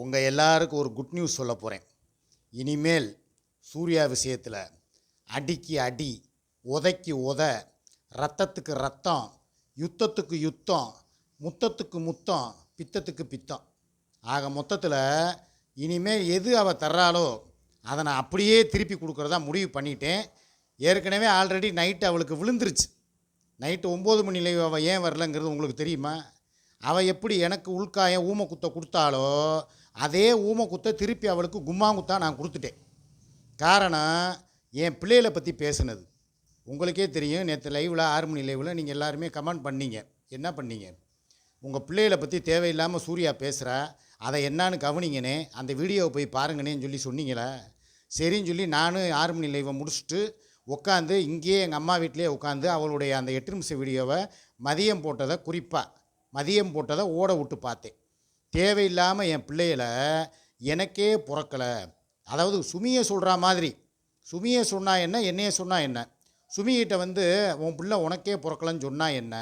உங்கள் எல்லாருக்கும் ஒரு குட் நியூஸ் சொல்ல போகிறேன் இனிமேல் சூர்யா விஷயத்தில் அடிக்கு அடி உதைக்கு உத ரத்தத்துக்கு ரத்தம் யுத்தத்துக்கு யுத்தம் முத்தத்துக்கு முத்தம் பித்தத்துக்கு பித்தம். ஆக மொத்தத்தில் இனிமேல் எது அவள் தர்றாளோ அதை நான் அப்படியே திருப்பி கொடுக்குறதா முடிவு பண்ணிட்டேன். ஏற்கனவே ஆல்ரெடி நைட்டு அவளுக்கு விழுந்துருச்சு. நைட்டு ஒம்பது மணில அவள் ஏன் வரலங்கிறது உங்களுக்கு தெரியுமா? அவள் எப்படி எனக்கு உள்காயம் ஊமக்குத்தை கொடுத்தாலோ அதே ஊமை குத்தை திருப்பி அவளுக்கு கும்மாங்குத்தா நான் கொடுத்துட்டேன். காரணம் என் பிள்ளைகளை பற்றி பேசுனது. உங்களுக்கே தெரியும் நேற்று லைவில் ஆறு மணி லைவில் நீங்கள் எல்லாருமே கமெண்ட் பண்ணீங்க. என்ன பண்ணீங்க? உங்கள் பிள்ளைகளை பற்றி தேவையில்லாமல் சூர்யா பேசுகிறா அதை என்னான்னு கவனிங்கனே அந்த வீடியோவை போய் பாருங்கனேன்னு சொல்லி சொன்னீங்களே? சரின்னு சொல்லி நானும் ஆறு மணி லைவை முடிச்சுட்டு உட்காந்து இங்கேயே எங்கள் அம்மா வீட்டிலேயே உட்காந்து அவளுடைய அந்த எட்டு நிமிஷம் வீடியோவை மதியம் போட்டதை குறிப்பாக மதியம் போட்டதை ஓட விட்டு பார்த்தேன். தேவையில்லாமல் என் பிள்ளைகளை எனக்கே பிறக்கலை. அதாவது சுமியை சொல்கிற மாதிரி. சுமியை சொன்னால் என்ன என்னைய சொன்னால் என்ன? சுமிகிட்ட வந்து உன் பிள்ளை உனக்கே பிறக்கலன்னு சொன்னால் என்ன?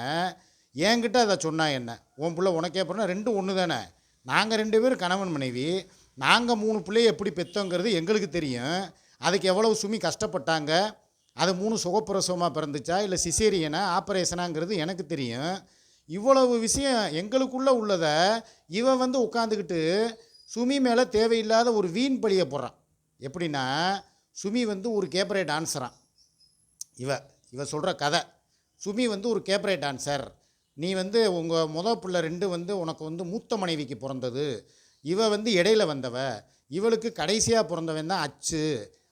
என்கிட்ட அதை சொன்னால் என்ன? உன் பிள்ளை உனக்கே பிறனா ரெண்டும் ஒன்று தானே? நாங்கள் ரெண்டு பேரும் கணவன் மனைவி. நாங்கள் மூணு பிள்ளையை எப்படி பெற்றோங்கிறது எங்களுக்கு தெரியும். அதுக்கு எவ்வளவு சுமி கஷ்டப்பட்டாங்க? அது மூணு சுகப்பிரசவமாக பிறந்துச்சா? இல்லை சிசேரியனா? ஆப்ரேஷனாங்கிறது எனக்கு தெரியும். இவ்வளவு விஷயம் எங்களுக்குள்ளே உள்ளதை இவன் வந்து உட்காந்துக்கிட்டு சுமி மேலே தேவையில்லாத ஒரு வீண் பழியை போடுறான். எப்படின்னா சுமி வந்து ஒரு கேப்ரே டான்ஸரான் இவ இவ சொல்கிற கதை. சுமி வந்து ஒரு கேப்ரே டான்ஸர் நீ வந்து உங்கள் முத பிள்ளை ரெண்டு வந்து உனக்கு வந்து மூத்த மனைவிக்கு பிறந்தது. இவ வந்து இடையில வந்தவ. இவளுக்கு கடைசியாக பிறந்தவன் தான் அச்சு.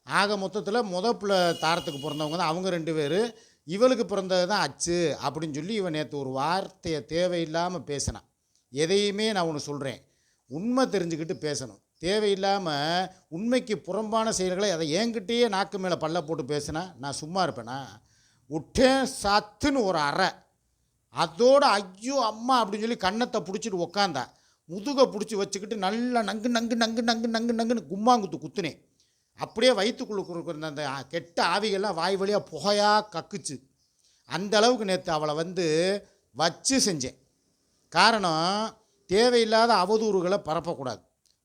ஆக மொத்தத்தில் முத பிள்ளை தாரத்துக்கு பிறந்தவங்க தான் அவங்க ரெண்டு பேர். இவளுக்கு பிறந்தது தான் அச்சு அப்படின்னு சொல்லி இவன் நேற்று ஒரு வார்த்தையை தேவையில்லாமல் பேசினான். எதையுமே நான் ஒன்று சொல்கிறேன் உண்மை தெரிஞ்சுக்கிட்டு பேசணும். தேவையில்லாமல் உண்மைக்கு புறம்பான செயல்களை அதை என்கிட்டயே நாக்கு மேலே பல்ல போட்டு பேசினா நான் சும்மா இருப்பேனா? உட்டேன் சத்துன்னு ஒரு அறை. அதோட ஐயோ அம்மா அப்படின்னு சொல்லி கன்னத்தை பிடிச்சிட்டு உக்காந்தா. முதுகை பிடிச்சி வச்சுக்கிட்டு நல்லா நங்கு நங்கு நங்கு நங்கு நங்கு நங்குன்னு கும்மாங்குத்து குத்துனேன். அப்படியே வயிற்றுக்குள்ளே கொடுக்குற அந்த கெட்ட ஆவிகள்லாம் வாய் வழியாக புகையாக கக்குச்சு. அந்த அளவுக்கு நேற்று அவளை வந்து வச்சு செஞ்சேன். காரணம் தேவையில்லாத அவதூறுகளை பரப்பக்கூடாது.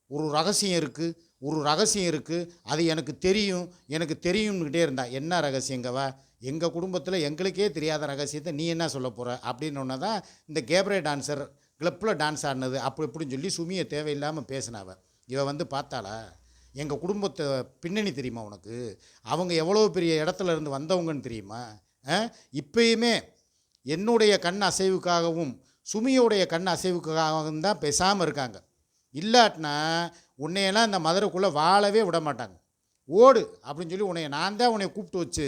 ஒரு ரகசியம் இருக்குது ஒரு ரகசியம் இருக்குது அது எனக்கு தெரியும் எனக்கு தெரியும்னுக்கிட்டே இருந்தா என்ன ரகசியங்கவா எங்கள் குடும்பத்தில் எங்களுக்கே தெரியாத ரகசியத்தை நீ என்ன சொல்ல போகிற அப்படின்னு தான் இந்த கேப்ரே டான்ஸர் கிளப்பில் டான்ஸ் ஆடினது அப்படி இப்படின்னு சொல்லி சுமியை தேவையில்லாமல் பேசினாவ. இவ வந்து பார்த்தாளா? எங்கள் குடும்பத்தை பின்னணி தெரியுமா உனக்கு? அவங்க எவ்வளோ பெரிய இடத்துல இருந்து வந்தவங்கன்னு தெரியுமா? இப்பயுமே என்னுடைய கண் அசைவுக்காகவும் சுமியோடைய கண் அசைவுக்காகவும் தான் பேசாமல் இருக்காங்க. இல்லாட்டினா உன்னையெல்லாம் இந்த மதுரைக்குள்ளே வாழவே விட மாட்டாங்க. ஓடு அப்படின்னு சொல்லி உன்னைய நான் தான் உன்னை கூப்பிட்டு வச்சு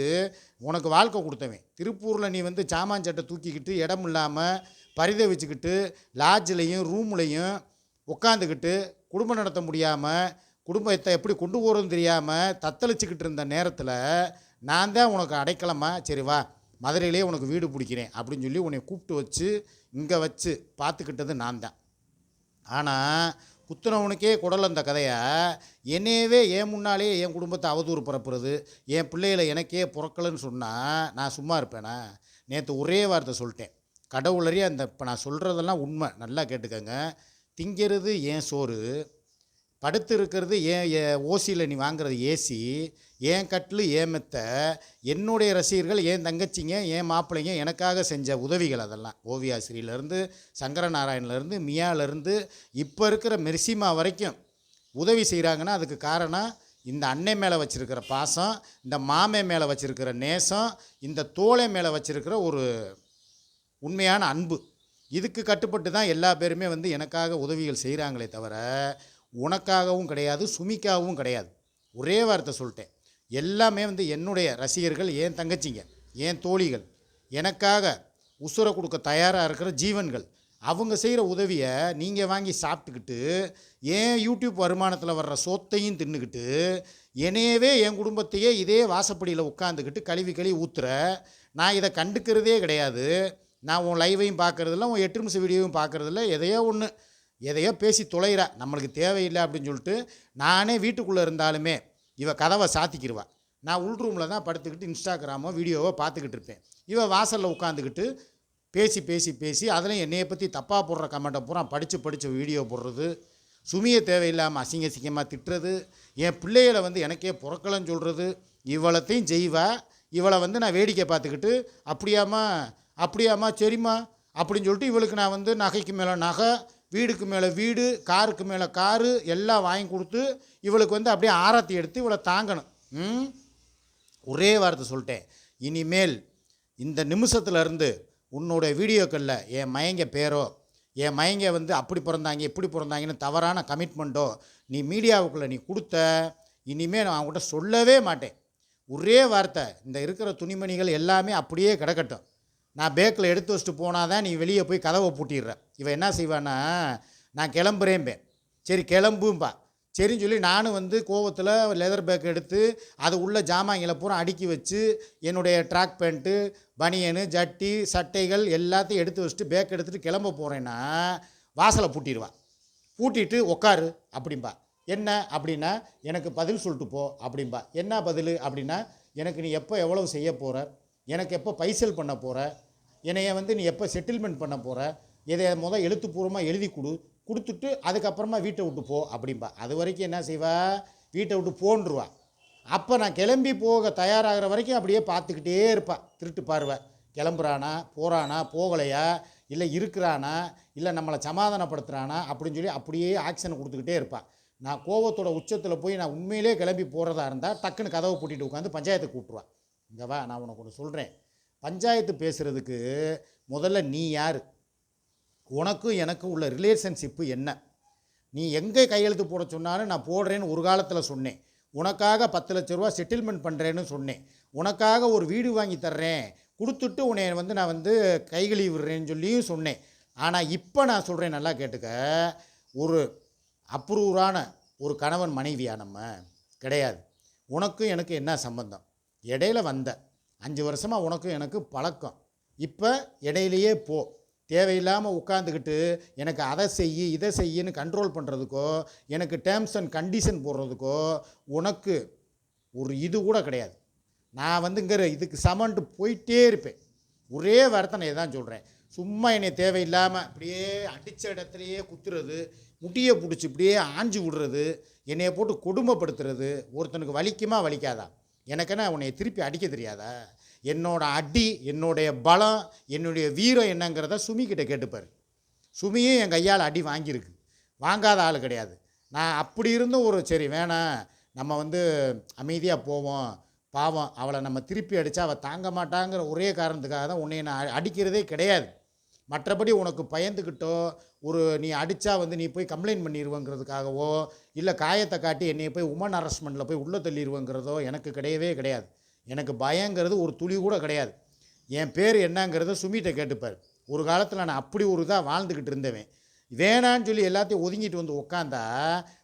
உனக்கு வாழ்க்கை கொடுத்தவன். திருப்பூரில் நீ வந்து சாமான்சட்டை தூக்கிக்கிட்டு இடம் இல்லாமல் பரிதவிச்சுக்கிட்டு லாட்ஜ்லேயும் ரூம்லேயும் உட்காந்துக்கிட்டு குடும்பம் நடத்த முடியாமல் குடும்பத்தை எப்படி கொண்டு போகிறதுன்னு தெரியாமல் தத்தளிச்சுக்கிட்டு இருந்த நேரத்தில் நான் தான் உனக்கு அடைக்கலமா சரி வா மதுரையிலே உனக்கு வீடு பிடிக்கிறேன் அப்படின்னு சொல்லி உன்னை கூப்பிட்டு வச்சு இங்கே வச்சு பார்த்துக்கிட்டது நான் தான். ஆனால் குத்துனவனுக்கே குடல் அந்த கதையை என்னையவே என் முன்னாலே என் குடும்பத்தை அவதூறு பரப்புறது என் பிள்ளைகளை எனக்கே புறக்கலன்னு சொன்னால் நான் சும்மா இருப்பேனா? நேற்று ஒரே வார்த்தை சொல்லிட்டேன். கடவுளறிய அந்த இப்போ நான் சொல்கிறதெல்லாம் உண்மை நல்லா கேட்டுக்கங்க. திங்கிறது ஏன் சோறு. படுத்து இருக்கிறது ஏன் ஓசியில் நீ வாங்குறது ஏசி ஏன் கட்டில் ஏன் மெத்த என்னுடைய ரசிகர்கள் ஏன் தங்கச்சிங்க ஏன் மாப்பிள்ளைங்க எனக்காக செஞ்ச உதவிகள் அதெல்லாம். ஓவியாசிரியிலேருந்து சங்கரநாராயணிலேருந்து மியாலேருந்து இப்போ இருக்கிற மெர்சிமா வரைக்கும் உதவி செய்கிறாங்கன்னா அதுக்கு காரணம் இந்த அன்னை மேலே வச்சுருக்கிற பாசம் இந்த மாமே மேலே வச்சுருக்கிற நேசம் இந்த தோலை மேலே வச்சுருக்கிற ஒரு உண்மையான அன்பு. இதுக்கு கட்டுப்பட்டு தான் எல்லா பேருமே வந்து எனக்காக உதவிகள் செய்கிறாங்களே தவிர உனக்காகவும் கிடையாது சுமிக்காகவும் கிடையாது. ஒரே வார்த்தை சொல்லிட்டேன். எல்லாமே வந்து என்னுடைய ரசிகர்கள் ஏன் தங்கச்சிங்க ஏன் தோழிகள் எனக்காக உசுரை கொடுக்க தயாராக இருக்கிற ஜீவன்கள் அவங்க செய்கிற உதவியை நீங்கள் வாங்கி சாப்பிட்டுக்கிட்டு ஏன் யூடியூப் வருமானத்தில் வர்ற சொத்தையும் தின்னுக்கிட்டு என்னையவே என் குடும்பத்தையே இதே வாசப்படியில் உட்காந்துக்கிட்டு கழுவி கழுவி ஊத்துற நான் இதை கண்டுக்கிறதே கிடையாது. நான் உன் லைவையும் பார்க்குறதில்ல உன் எட்டு நிமிஷம் வீடியோவும் பார்க்குறதில்ல எதையோ ஒன்று எதையோ பேசி தொலைகிறா நம்மளுக்கு தேவையில்லை அப்படின்னு சொல்லிட்டு நானே வீட்டுக்குள்ளே இருந்தாலுமே இவ கதவை சாத்திக்கிடுவா நான் உள் ரூமில் தான் படுத்துக்கிட்டு இன்ஸ்டாகிராமோ வீடியோவோ பார்த்துக்கிட்டு இருப்பேன். இவ வாசலில் உட்காந்துக்கிட்டு பேசி பேசி பேசி அதில் என்னையை பற்றி தப்பாக போடுற கமெண்ட்டை பூரா படித்து படித்து வீடியோ போடுறது சுமியை தேவையில்லாமல் அசிங்க அசிங்கமாக திட்டுறது என் பிள்ளைகளை வந்து எனக்கே புறக்கலன்னு சொல்கிறது இவ்வளத்தையும் செய்வா இவளை வந்து நான் வேடிக்கை பார்த்துக்கிட்டு அப்படியாம்மா அப்படியாம்மா சரிம்மா அப்படின்னு சொல்லிட்டு இவளுக்கு நான் வந்து நகைக்கு மேலே நகை வீடுக்கு மேலே வீடு காருக்கு மேலே காரு எல்லாம் வாங்கி கொடுத்து இவளுக்கு வந்து அப்படியே ஆரத்தி எடுத்து இவளை தாங்கணும். ம்? ஒரே வார்த்தை சொல்லிட்டேன். இனிமேல் இந்த நிமிஷத்துலேருந்து உன்னோடைய உன்னோட வீடியோக்களில் என் மயங்க பேரோ என் மயங்க வந்து அப்படி பிறந்தாங்க இப்படி பிறந்தாங்கன்னு தவறான கமிட்மெண்ட்டோ நீ மீடியாவுக்குள்ளே நீ கொடுத்த இனிமேல் நான் அவங்ககிட்ட சொல்லவே மாட்டேன். ஒரே வார்த்தை இந்த இருக்கிற துணிமணிகள் எல்லாமே அப்படியே கிடக்கட்டும். நான் பேக்கில் எடுத்து வச்சுட்டு போனால் தான் நீ வெளியே போய் கதவை பூட்டிடுற. இவன் என்ன செய்வான்னா நான் கிளம்புறேன்பேன். சரி கிளம்பும்பா. சரின்னு சொல்லி நானும் வந்து கோவத்தில் லெதர் பேக் எடுத்து அது உள்ள ஜாமாங்களை பூரா அடுக்கி வச்சு என்னுடைய ட்ராக் பேண்ட்டு பனியனு ஜட்டி சட்டைகள் எல்லாத்தையும் எடுத்து வச்சுட்டு பேக் எடுத்துகிட்டு கிளம்ப போகிறேன்னா வாசலை பூட்டிடுவா. பூட்டிட்டு உக்காரு அப்படிம்பா. என்ன? அப்படின்னா எனக்கு பதில் சொல்லிட்டு போ அப்படிம்பா. என்ன பதில்? அப்படின்னா எனக்கு நீ எப்போ எவ்வளவு செய்ய போகிற எனக்கு எப்போ பைசல் பண்ண போகிற என்னைய வந்து நீ எப்போ செட்டில்மெண்ட் பண்ண போகிற இதை முதல் எழுத்துப்பூர்வமாக எழுதி கொடு. கொடுத்துட்டு அதுக்கப்புறமா வீட்டை விட்டு போ அப்படிம்பா. அது வரைக்கும் என்ன செய்வா? வீட்டை விட்டு போன்றுவா. அப்போ நான் கிளம்பி போக தயாராகிற வரைக்கும் அப்படியே பார்த்துக்கிட்டே இருப்பாள் திருட்டு பார்வை. கிளம்புறானா? போகிறானா போகலையா? இல்லை இருக்கிறானா? இல்லை நம்மளை சமாதானப்படுத்துகிறானா அப்படின்னு சொல்லி அப்படியே ஆக்ஷன் கொடுத்துக்கிட்டே இருப்பாள் நான் கோவத்தோட உச்சத்தில் போய் நான் உண்மையிலே கிளம்பி போகிறதா இருந்தால் டக்குன்னு கதவை பூட்டிட்டு உட்காந்து பஞ்சாயத்தை கூப்பிட்ருவான் இங்கே வா நான் உனக்கு ஒன்று சொல்கிறேன் பஞ்சாயத்து பேசுகிறதுக்கு முதல்ல நீ யார்? உனக்கும் எனக்கும் உள்ள ரிலேஷன்ஷிப்பு என்ன? நீ எங்கே கையெழுத்து போட சொன்னாலும் நான் போடுறேன்னு ஒரு காலத்தில் சொன்னேன். உனக்காக பத்து லட்ச ரூபா செட்டில்மெண்ட் பண்ணுறேன்னு சொன்னேன். உனக்காக ஒரு வீடு வாங்கி தர்றேன். கொடுத்துட்டு உன்னை வந்து நான் வந்து கைகழி விடுறேன்னு சொல்லியும் சொன்னேன். ஆனால் இப்போ நான் சொல்கிறேன் நல்லா கேட்டுக்க. ஒரு அப்ரூவரான ஒரு கணவன் மனைவியா நம்ம? கிடையாது. உனக்கும் எனக்கு என்ன சம்பந்தம்? இடையில வந்த. அஞ்சு வருஷமாக உனக்கும் எனக்கு பழக்கம். இப்போ இடையிலையே போ. தேவையில்லாமல் உட்காந்துக்கிட்டு எனக்கு அதை செய் இதை செய்யின்னு கண்ட்ரோல் பண்ணுறதுக்கோ எனக்கு டேர்ம்ஸ் அண்ட் கண்டிஷன் போடுறதுக்கோ உனக்கு ஒரு இது கூட கிடையாது. நான் வந்துங்கிற இதுக்கு சமன்ட்டு போயிட்டே இருப்பேன். ஒரே வார்த்தை நான் இதான் சொல்கிறேன் சும்மா என்னை தேவையில்லாமல் அப்படியே அடித்த இடத்துலையே குத்துறது முட்டியை பிடிச்சி இப்படியே ஆஞ்சு விடுறது என்னையை போட்டு கொடுமைப்படுத்துறது ஒருத்தனுக்கு வலிக்குமா வலிக்காதா? எனக்குன்னா உன்னை திருப்பி அடிக்க தெரியாதா? என்னோட அடி என்னுடைய பலம் என்னுடைய வீரம் என்னங்கிறத சுமி கிட்ட கேட்டுப்பார் சுமியும் என் கையால் அடி வாங்கியிருக்கு. வாங்காத ஆள் கிடையாது. நான் அப்படி இருந்தும் ஒரு சரி வேணாம் நம்ம வந்து அமைதியாக போவோம். பாவம் அவளை நம்ம திருப்பி அடித்தா அவள் தாங்க மாட்டாங்கிற ஒரே காரணத்துக்காக தான் உன்னை நான் அடிக்கிறதே கிடையாது. மற்றபடி உனக்கு பயந்துக்கிட்டோ ஒரு நீ அடித்தா வந்து நீ போய் கம்ப்ளைண்ட் பண்ணிடுவேங்கிறதுக்காகவோ இல்லை காயத்தை காட்டி என்னை போய் உமன் ஹரஸ்மெண்ட்டில் போய் உள்ளே தள்ளிடுவேங்கிறதோ எனக்கு கிடையவே கிடையாது. எனக்கு பயங்கிறது ஒரு துளி கூட கிடையாது. என் பேர் என்னங்கிறத சுமிகிட்ட கேட்டுப்பார். ஒரு காலத்தில் நான் அப்படி ஒரு இதாக வாழ்ந்துக்கிட்டு இருந்தவன். வேணான்னு சொல்லி எல்லாத்தையும் ஒதுங்கிட்டு வந்து உட்காந்தா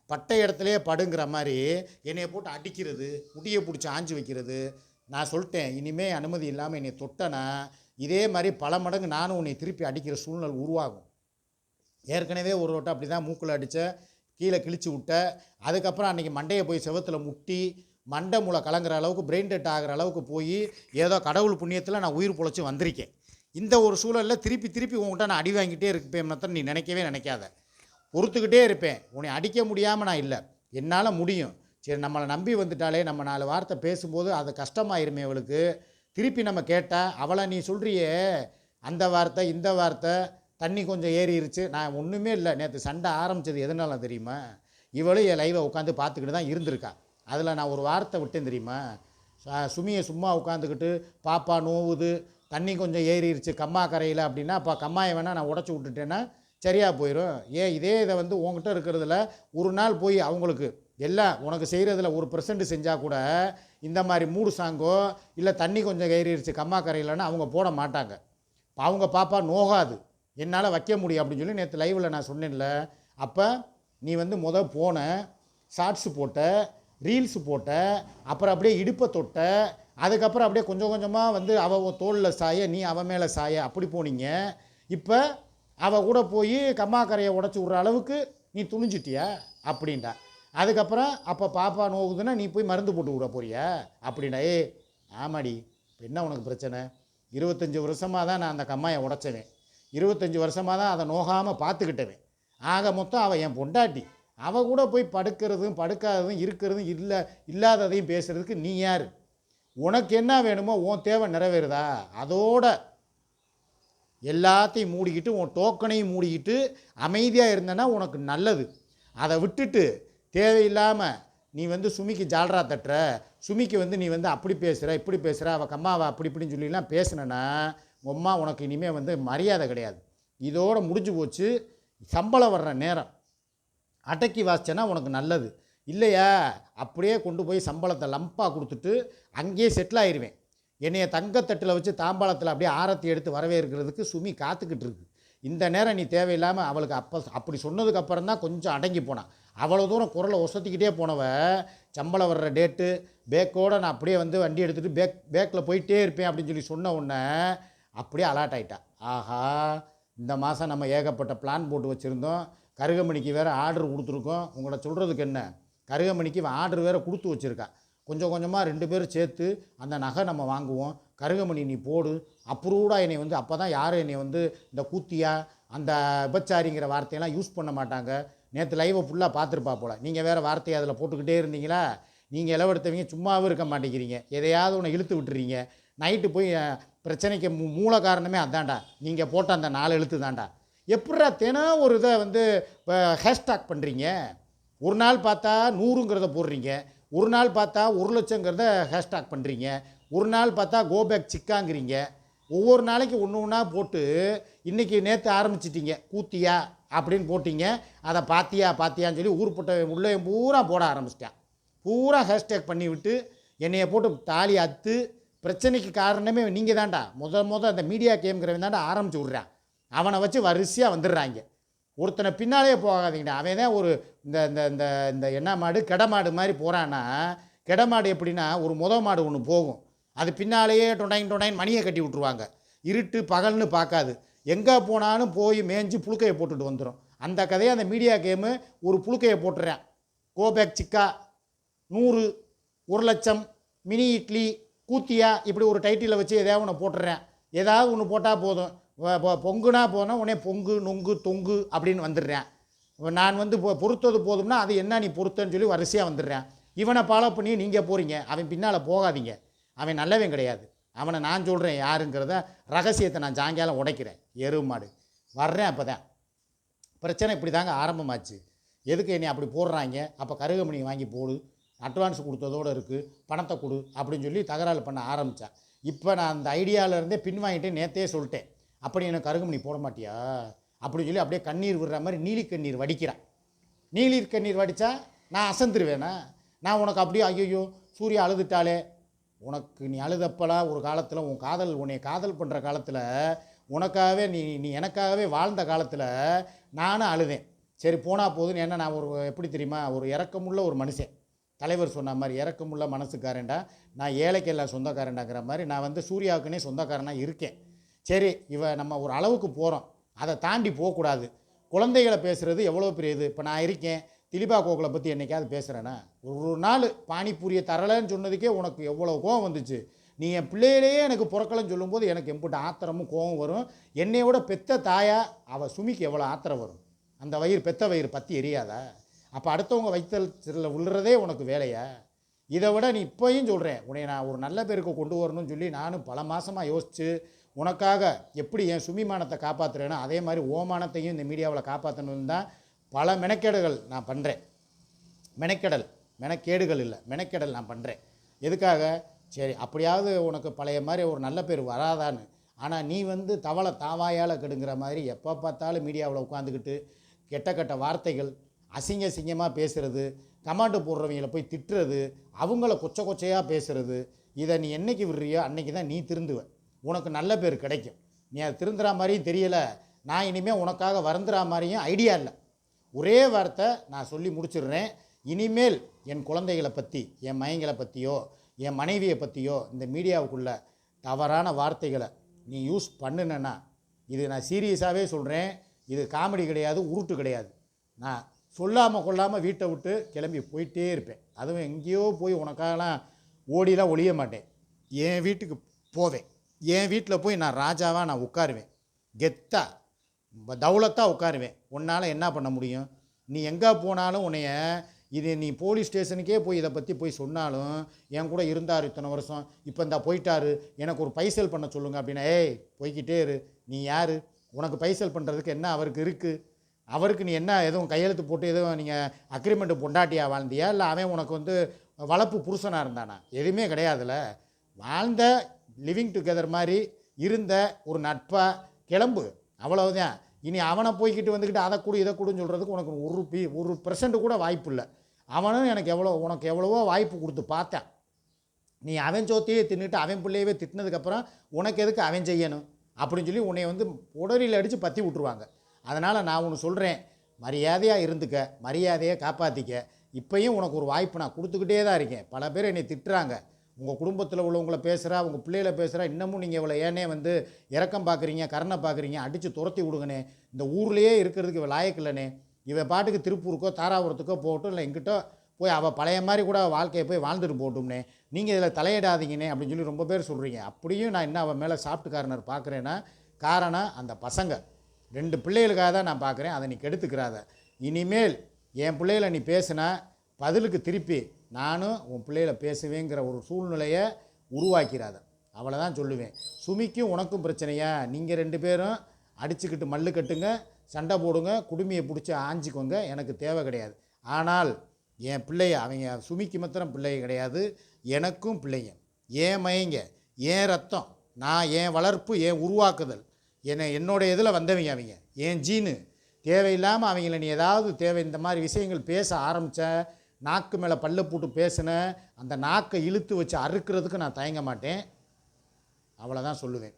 பட்டை இடத்துலையே படுங்கிற மாதிரி என்னையை போட்டு அடிக்கிறது முடியை பிடிச்சி ஆஞ்சு வைக்கிறது. நான் சொல்லிட்டேன் இனிமே அனுமதி இல்லாமல் என்னை தொட்டனா இதே மாதிரி பல மடங்கு நானும் உன்னை திருப்பி அடிக்கிற சூழ்நிலை உருவாகும். ஏற்கனவே ஒரு வட்டம் அப்படி தான் மூக்கில் அடித்த கீழே கிழிச்சு விட்ட அதுக்கப்புறம் அன்றைக்கி மண்டையை போய் செவத்தில் முட்டி மண்டை மூளை கலங்குற அளவுக்கு பிரெயின் டெட் ஆகிற அளவுக்கு போய் ஏதோ கடவுள் புண்ணியத்தில் நான் உயிர் பொழைச்சி வந்திருக்கேன். இந்த ஒரு சூழலில் திருப்பி திருப்பி உங்கள்கிட்ட நான் அடி வாங்கிட்டே இருப்பேன் நீ நினைக்கவே நினைக்காத. பொறுத்துக்கிட்டே இருப்பேன். உன்னை அடிக்க முடியாமல் நான் இல்லை. என்னால் முடியும். சரி நம்மளை நம்பி வந்துட்டாலே நம்ம நாலு வார்த்தை பேசும்போது அது கஷ்டமாயிருமே அவளுக்கு திருப்பி நம்ம கேட்டால் அவளை நீ சொல்கிறியே அந்த வார்த்தை இந்த வார்த்தை தண்ணி கொஞ்சம் ஏறிடுச்சு நான் ஒன்றுமே இல்லை. நேற்று சண்டை ஆரம்பித்தது எதனால தெரியுமா? இவளும் என் லைவை உட்காந்து பார்த்துக்கிட்டு தான் இருந்திருக்கா. அதில் நான் ஒரு வார்த்தை விட்டேன் தெரியுமா? சுமியை சும்மா உட்காந்துக்கிட்டு பாப்பா நோவுது தண்ணி கொஞ்சம் ஏறிடுச்சு கம்மா கரையில் அப்படின்னா அப்போ கம்மாயை வேணால் நான் உடச்சி விட்டுட்டேன்னா சரியாக போயிடும் ஏன் இதே இதை வந்து உங்ககிட்ட இருக்கிறதுல ஒரு நாள் போய் அவங்களுக்கு எல்லாம் உனக்கு செய்கிறதுல ஒரு பெர்சன்ட் செஞ்சால் கூட இந்த மாதிரி மூடு சாங்கோ இல்லை தண்ணி கொஞ்சம் கயிறிடுச்சு கம்மா கரையிலன்னா அவங்க போட மாட்டாங்க. அவங்க பாப்பா நோகாது. என்னால் வைக்க முடியும் அப்படின்னு சொல்லி நேற்று லைவில் நான் சொன்னேன்ல. அப்போ நீ வந்து முத போன ஷார்ட்ஸு போட்ட ரீல்ஸ் போட்ட அப்புறம் அப்படியே இடுப்பை தொட்ட அதுக்கப்புறம் அப்படியே கொஞ்சம் கொஞ்சமாக வந்து அவள் தோளில் சாய நீ அவன் மேலே சாய அப்படி போனீங்க. இப்போ அவள் கூட போய் கம்மாக்கரையை உடச்சி விட்ற அளவுக்கு நீ துணிஞ்சிட்டியா? அப்படின்டா அதுக்கப்புறம் அப்போ பாப்பா நோகுதுன்னா நீ போய் மருந்து போட்டு விட போறியா? அப்படின்னா ஏ ஆமாடி இப்போ என்ன உனக்கு பிரச்சனை. இருபத்தஞ்சி வருஷமாக தான் நான் அந்த கம்மாயை உடைச்சவேன். இருபத்தஞ்சி வருஷமாக தான் அதை நோகாமல் பார்த்துக்கிட்டவேன். ஆக மொத்தம் அவள் என் பொண்டாட்டி. அவள் கூட போய் படுக்கிறதும் படுக்காததும் இருக்கிறதும் இல்லை இல்லாததையும் பேசுகிறதுக்கு நீ யார்? உனக்கு என்ன வேணுமோ உன் தேவை நிறைவேறுதா? அதோட எல்லாத்தையும் மூடிக்கிட்டு உன் டோக்கனையும் மூடிக்கிட்டு அமைதியாக இருந்தேன்னா உனக்கு நல்லது. அதை விட்டுட்டு தேவையில்லாமல் நீ வந்து சுமிக்கு ஜால்ரா தட்டுற சுமிக்கு வந்து நீ வந்து அப்படி பேசுகிற இப்படி பேசுகிற அவள் கம்மாவை அப்படி இப்படின்னு சொல்லிலாம் பேசுனேன்னா உம்மா அம்மா உனக்கு இனிமேல் வந்து மரியாதை கிடையாது. இதோடு முடிஞ்சு போச்சு சம்பளம் வர்ற நேரம். அடக்கி வாசிச்சேன்னா உனக்கு நல்லது. இல்லையா? அப்படியே கொண்டு போய் சம்பளத்தை லம்பாக கொடுத்துட்டு அங்கேயே செட்டில் ஆயிடுவேன் என்னைய தங்கத்தட்டில் வச்சு தாம்பாளத்தில் அப்படியே ஆரத்தி எடுத்து வரவேற்கிறதுக்கு சுமி காத்துக்கிட்டு இருக்கு. இந்த நேரம் நீ தேவையில்லாமல் அவளுக்கு அப்போ அப்படி சொன்னதுக்கு அப்புறம் தான் கொஞ்சம் அடங்கி போனான் அவ்வளோ தூரம் குரலை ஒசத்திக்கிட்டே போனவ சம்பளம் வர்ற டேட்டு பேக்கோடு நான் அப்படியே வந்து வண்டி எடுத்துகிட்டு பேக் பேக்கில் போயிட்டே இருப்பேன் அப்படின்னு சொல்லி சொன்ன உடனே அப்படியே அலாட் ஆயிட்டா. ஆஹா இந்த மாதம் நம்ம ஏகப்பட்ட பிளான் போட்டு வச்சுருந்தோம். கருகமணிக்கு வேறு ஆர்டர் கொடுத்துருக்கோம். உங்களை சொல்கிறதுக்கு என்ன? கருகமணிக்கு ஆர்டர் வேறு கொடுத்து வச்சுருக்கா. கொஞ்சம் கொஞ்சமாக ரெண்டு பேரும் சேர்த்து அந்த நகை நம்ம வாங்குவோம். கருகமணி நீ போடு. அப்ரூவ்டாக என்னை வந்து அப்போ தான் யாரும் என்னை வந்து இந்த கூத்தியா அந்த விபச்சாரிங்கிற வார்த்தையெல்லாம் யூஸ் பண்ண மாட்டாங்க. நேற்று லைவை ஃபுல்லாக பார்த்துருப்பா போல். நீங்கள் வேறு வார்த்தையை அதில் போட்டுக்கிட்டே இருந்தீங்களா? நீங்கள் இளவெடுத்தவங்க சும்மாவும் இருக்க மாட்டேங்கிறீங்க. எதையாவது ஒன்று இழுத்து விட்டுறீங்க. நைட்டு போய் பிரச்சனைக்கு மூ மூல காரணமே அதான்டா. நீங்கள் போட்ட அந்த நாலு எழுத்து தான்டா. எப்படிடா தினம் ஒரு இதை வந்து ஹேஷ்டாக் பண்ணுறீங்க ஒரு நாள் பார்த்தா நூறுங்கிறத போடுறீங்க. ஒரு நாள் பார்த்தா ஒரு லட்சங்கிறத ஹேஷ்டாக் பண்ணுறீங்க ஒரு நாள் பார்த்தா கோபேக் சிக்காங்கிறீங்க. ஒவ்வொரு நாளைக்கு ஒன்று ஒன்றா போட்டு இன்றைக்கி நேற்று ஆரம்பிச்சிட்டிங்க. கூத்தியா? அப்படின்னு போட்டிங்க. அதை பாத்தியா பாத்தியான்னு சொல்லி ஊர்பட்ட உள்ளே பூரா போட ஆரம்பிச்சிட்டேன் பூரா ஹேஷ்டேக் பண்ணி விட்டு என்னையை போட்டு தாலி அத்து. பிரச்சனைக்கு காரணமே நீங்கள் தான்டா. முத முத அந்த மீடியா கேம்ங்கிறவன் தான்டா ஆரம்பிச்சு விட்றான் அவனை வச்சு வரிசையாக வந்துடுறாங்க. ஒருத்தனை பின்னாலே போகாதீங்கடா. அவன் தான் ஒரு இந்த இந்த இந்த இந்த என்ன மாடு கெடை மாடு மாதிரி போகிறான்னா கெடை மாடு எப்படின்னா ஒரு முத மாடு ஒன்று போகும். அது பின்னாலேயே டொண்டைன் டொண்டைன் மணியை கட்டி விட்ருவாங்க இருட்டு பகல்னு பார்க்காது. எங்கே போனாலும் போய் மேய்ஞ்சி புழுக்கையை போட்டுட்டு வந்துடும் அந்த கதையை அந்த மீடியா கேமு ஒரு புழுக்கையை போட்டுறேன். கோபேக் சிக்கா நூறு ஒரு லட்சம் மினி இட்லி கூத்தியா இப்படி ஒரு டைட்டிலை வச்சு எதாவது ஒன்று போட்டுறேன். ஏதாவது ஒன்று போட்டால் போதும். பொங்குனா போனால் உடனே பொங்கு நொங்கு தொங்கு அப்படின்னு வந்துடுறேன். நான் வந்து பொ- பொறுத்தது போதும்னா அது என்ன நீ பொறுத்தன்னு சொல்லி வரிசையாக வந்துடுறேன். இவனை ஃபாலோ பண்ணி நீங்கள் போகிறீங்க அவன் பின்னால் போகாதீங்க. அவன் நல்லவன் கிடையாது. அவனை நான் சொல்கிறேன் யாருங்கிறத ரகசியத்தை நான் சாயங்காலம் உடைக்கிறேன். எருவு மாடு. வர்றேன் அப்போ தான் பிரச்சனை இப்படி தாங்க ஆரம்பமாச்சு. எதுக்கு என்னை அப்படி போடுறாங்க? அப்போ கருகமணி வாங்கி போடு. அட்வான்ஸ் கொடுத்ததோடு இருக்குது பணத்தை கொடு அப்படின்னு சொல்லி தகராறு பண்ண ஆரம்பித்தேன் இப்போ நான் அந்த ஐடியாவிலேருந்தே பின்வாங்கிட்டு பின் வாங்கிட்டு நேற்றே சொல்லிட்டேன். அப்படி எனக்கு கருகமணி போட மாட்டியா? அப்படின்னு சொல்லி அப்படியே கண்ணீர் விடுற மாதிரி நீலி கண்ணீர் வடிக்கிறான் நீலி கண்ணீர் வடித்தா நான் அசந்துருவேனா? நான் உனக்கு அப்படியே ஐயோ சூர்யா அழுதுட்டாலே உனக்கு நீ அழுதப்பலாம் ஒரு காலத்தில் உன் காதல் உன்னை காதல் பண்ணுற காலத்தில் உனக்காகவே நீ நீ எனக்காகவே வாழ்ந்த காலத்தில் நானும் அழுதேன். சரி போனால் போதுன்னு என்ன நான் ஒரு எப்படி தெரியுமா? ஒரு இறக்கமுள்ள ஒரு மனுஷன். தலைவர் சொன்ன மாதிரி இறக்கமுள்ள மனசுக்காரன்டா. நான் ஏழைக்கெல்லாம் சொந்தக்காரன்டாங்கிற மாதிரி நான் வந்து சூர்யாவுக்குனே சொந்தக்காரனாக இருக்கேன். சரி இவ நம்ம ஒரு அளவுக்கு போகிறோம் அதை தாண்டி போகக்கூடாது. குழந்தைகளை பேசுகிறது எவ்வளோ பெரிய இது இப்போ நான் இருக்கேன். திலிபா கோகுலை பற்றி என்னைக்காவது பேசுகிறேன்னா ஒரு நாள் பானிபூரியை தரலைன்னு சொன்னதுக்கே உனக்கு எவ்வளோ கோவம் வந்துச்சு? நீ என் பிள்ளையிலேயே எனக்கு பிறக்கலன்னு சொல்லும்போது எனக்கு எம்பிட்ட ஆத்திரமும் கோவம் வரும். என்னை விட பெத்த தாயா அவள் சுமிக்கு எவ்வளோ ஆத்திரம் வரும்? அந்த வயிறு பெத்த வயிறு பற்றி எரியாதா? அப்போ அடுத்தவங்க வைத்தல் சிறில் உள்ளறதே உனக்கு வேலையா? இதை விட நீ இப்போயும் சொல்கிறேன் உன்னை நான் ஒரு நல்ல பேருக்கு கொண்டு வரணும்னு சொல்லி நானும் பல மாதமாக யோசித்து உனக்காக எப்படி என் சுமிமானத்தை காப்பாற்றுறேனோ அதே மாதிரி ஓமானத்தையும் இந்த மீடியாவில் காப்பாற்றணும்னு தான் பல மெனக்கேடுகள் நான் பண்ணுறேன் மெனக்கெடல் மெனக்கேடுகள் இல்லை மெனக்கெடல் நான் பண்ணுறேன் எதுக்காக? சரி அப்படியாவது உனக்கு பழைய மாதிரி ஒரு நல்ல பேர் வராதான்னு. ஆனால் நீ வந்து தவளை தாவாயால் கெடுங்கிற மாதிரி எப்போ பார்த்தாலும் மீடியாவில் உட்காந்துக்கிட்டு கெட்ட கெட்ட வார்த்தைகள் அசிங்க அசிங்கமாக பேசுகிறது கமாண்டு போடுறவங்கள போய் திட்டுறது அவங்கள கொச்ச கொச்சையாக பேசுகிறது இதை நீ என்றைக்கு விடுறியோ அன்னைக்கு தான் நீ திருந்துவ. உனக்கு நல்ல பேர் கிடைக்கும். நீ அது திருந்துற மாதிரியும் தெரியலை. நான் இனிமேல் உனக்காக வருந்துற மாதிரியும் ஐடியா இல்லை. ஒரே வார்த்தை நான் சொல்லி முடிச்சிடுறேன். இனிமேல் என் குழந்தைகளை பற்றி என் மயங்களை பற்றியோ என் மனைவியை பற்றியோ இந்த மீடியாவுக்குள்ள தவறான வார்த்தைகளை நீ யூஸ் பண்ணுனேன்னா இது நான் சீரியஸாகவே சொல்கிறேன் இது காமெடி கிடையாது உருட்டு கிடையாது. நான் சொல்லாமல் கொள்ளாமல் வீட்டை விட்டு கிளம்பி போயிட்டே இருப்பேன். அதுவும் எங்கேயோ போய் உனக்காகலாம் ஓடிலாம் ஒழிய மாட்டேன். என் வீட்டுக்கு போவேன். என் வீட்டில் போய் நான் ராஜாவாக நான் உட்காருவேன். கெத்தாக தௌலத்தாக உட்காருவேன். உன்னால் என்ன பண்ண முடியும்? நீ எங்கே போனாலும் உன்னைய இது நீ போலீஸ் ஸ்டேஷனுக்கே போய் இதை பற்றி போய் சொன்னாலும் என் கூட இருந்தார் இத்தனை வருஷம் இப்போ இந்த போயிட்டாரு எனக்கு ஒரு பைசல் பண்ண சொல்லுங்க அப்படின்னா ஏய் போய்கிட்டே இரு. நீ யார்? உனக்கு பைசல் பண்ணுறதுக்கு என்ன அவருக்கு இருக்குது அவருக்கு நீ என்ன எதுவும் கையெழுத்து போட்டு எதுவும் நீங்கள் அக்ரிமெண்ட்டு பொண்டாட்டியா வாழ்ந்தியா? இல்லை அவன் உனக்கு வந்து வளர்ப்பு புருஷனாக இருந்தானா? எதுவுமே கிடையாதுல்ல. வாழ்ந்த லிவிங் டுகெதர் மாதிரி இருந்த ஒரு நட்பாக கிளம்பு. அவ்வளவுதான். இனி அவனை போய்கிட்டு வந்துக்கிட்டு அதை கொடு இதை கொடுன்னு சொல்கிறதுக்கு உனக்கு ஒரு பி ஒரு பெர்சன்ட் கூட வாய்ப்பு இல்லை. அவனும் எனக்கு எவ்வளோ உனக்கு எவ்வளவோ வாய்ப்பு கொடுத்து பார்த்தேன். நீ அவன் சோத்தையே தின்னுட்டு அவன் பிள்ளையவே திட்டினதுக்கப்புறம் உனக்கு எதுக்கு அவன் செய்யணும்? அப்படின்னு சொல்லி உன்னை வந்து உடலில் அடித்து பற்றி விட்ருவாங்க அதனால் நான் ஒன்று சொல்கிறேன் மரியாதையாக இருந்துக்க மரியாதையை காப்பாற்றிக்க இப்பயும் உனக்கு ஒரு வாய்ப்பு நான் கொடுத்துக்கிட்டே தான் இருக்கேன். பல பேர் என்னை திட்டுறாங்க. உங்கள் குடும்பத்தில் உள்ளவங்களை பேசுகிறா உங்கள் பிள்ளைகளை பேசுகிறா இன்னமும் நீங்கள் இவ்வளோ ஏனே வந்து இறக்கம் பார்க்குறீங்க கரணை பார்க்குறீங்க அடித்து துரத்தி விடுங்கண்ணே. இந்த ஊர்லேயே இருக்கிறதுக்கு இவள் லாயக்கில்லனே இவன் பாட்டுக்கு திருப்பூருக்கோ தாராபுரத்துக்கோ போகட்டும் இல்லை எங்கிட்ட போய் அவள் பழைய மாதிரி கூட வாழ்க்கையை போய் வாழ்ந்துட்டு போட்டும்னே நீங்கள் இதில் தலையிடாதீங்கண்ணே அப்படின்னு சொல்லி ரொம்ப பேர் சொல்கிறீங்க அப்படியும் நான் என்ன அவன் மேலே சாப்பிட்டு காரணர் பார்க்குறேன்னா காரணம் அந்த பசங்க. ரெண்டு பிள்ளைகளுக்காக தான் நான் பார்க்குறேன் அதை நீ கெடுத்துக்கிறாத. இனிமேல் என் பிள்ளைகளை நீ பேசுனா பதிலுக்கு திருப்பி நானும் உன் பிள்ளைகளை பேசுவேங்கிற ஒரு சூழ்நிலையை உருவாக்கிறாத. அவளை தான் சொல்லுவேன். சுமிக்கும் உனக்கும் பிரச்சனையா? நீங்கள் ரெண்டு பேரும் அடிச்சுக்கிட்டு மல்லு கட்டுங்க சண்டை போடுங்க குடுமையை பிடிச்சி ஆஞ்சிக்கோங்க எனக்கு தேவை கிடையாது. ஆனால் என் பிள்ளைய அவங்க சுமிக்கு மாத்திரம் பிள்ளை கிடையாது எனக்கும் பிள்ளைங்க. ஏன் மயங்க? ஏன் ரத்தம்? நான் என் வளர்ப்பு என் உருவாக்குதல்? என்னை என்னோடய இதில் வந்தவங்க அவங்க? என் ஜீனு? தேவையில்லாமல் அவங்கள நீ ஏதாவது தேவை இந்த மாதிரி விஷயங்கள் பேச ஆரம்பித்த நாக்கு மேலே பல்ல போட்டு பேசின அந்த நாக்கை இழுத்து வச்சு அறுக்கிறதுக்கு நான் தயங்க மாட்டேன். அவ்வளோதான் சொல்லுவேன்.